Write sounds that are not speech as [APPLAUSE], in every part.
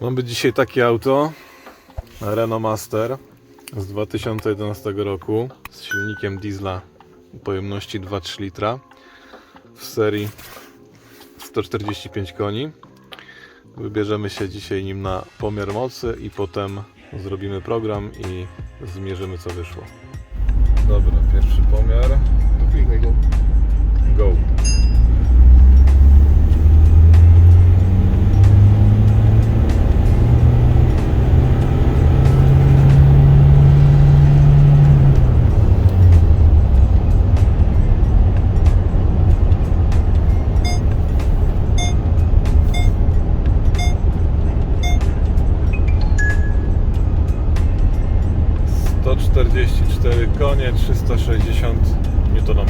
Mamy dzisiaj takie auto Renault Master z 2011 roku z silnikiem diesla pojemności 2,3 litra w serii 145 koni. Wybierzemy się dzisiaj nim na pomiar mocy i potem zrobimy program i zmierzymy co wyszło. Dobra, pierwszy pomiar. 4 konie, 360 Nm.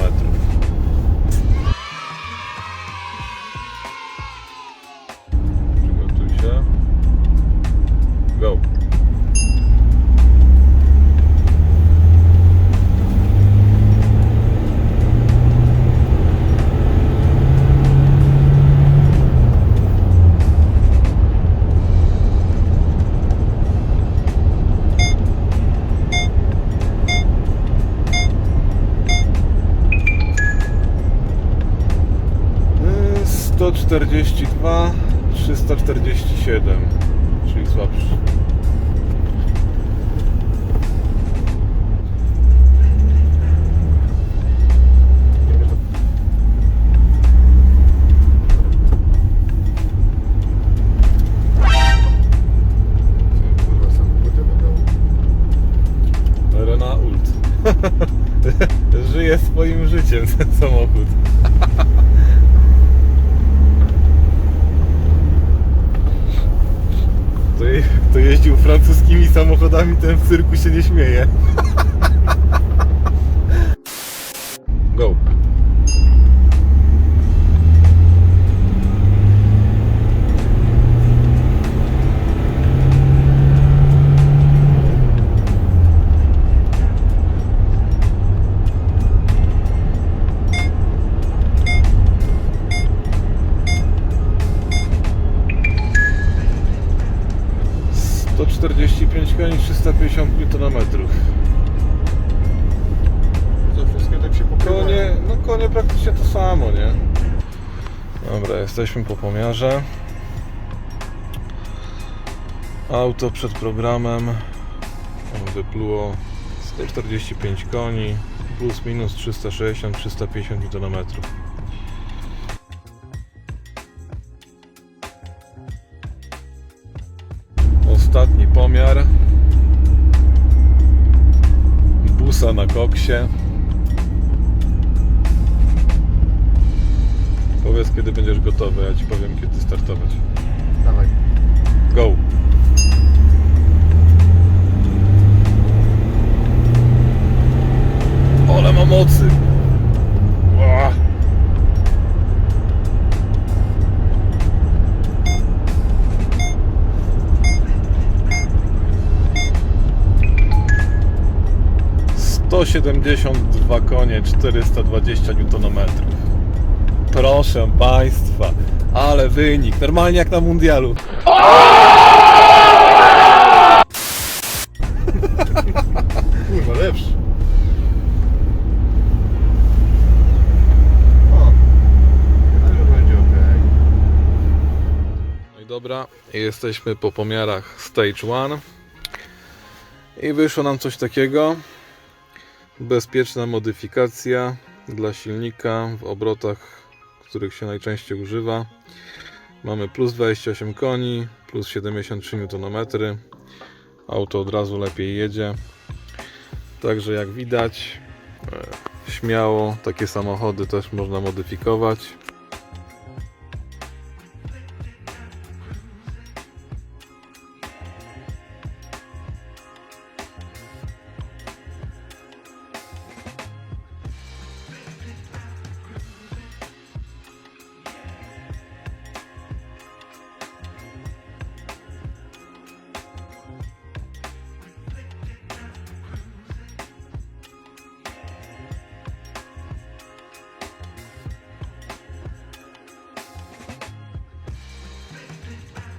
Przygotuj się. Go! 142, 347, czyli słabszy. Renault. [LAUGHS] Żyje swoim życiem ten samochód. [LAUGHS] Kto, je, kto jeździł francuskimi samochodami, ten w cyrku się nie śmieje. [LAUGHS] Go. Sto czterdzieści pięć koni, 350 Nm. To wszystkie tak się pokrywają. Konie, no konie praktycznie to samo, nie? Dobra, jesteśmy po pomiarze. Auto przed programem wypluło 145 koni, plus minus 360-350 Nm. Ostatni pomiar busa na koksie. Powiedz kiedy będziesz gotowy, ja ci powiem kiedy startować. Dawaj. 172 konie, 420 Nm. Proszę Państwa, ale wynik, normalnie jak na mundialu. [LAUGHS] Kurwa, lepszy. No i dobra, jesteśmy po pomiarach stage 1 i wyszło nam coś takiego. Bezpieczna modyfikacja dla silnika w obrotach, których się najczęściej używa. Mamy plus 28 koni, plus 73 Nm. Auto od razu lepiej jedzie. Także jak widać, e, śmiało takie samochody też można modyfikować.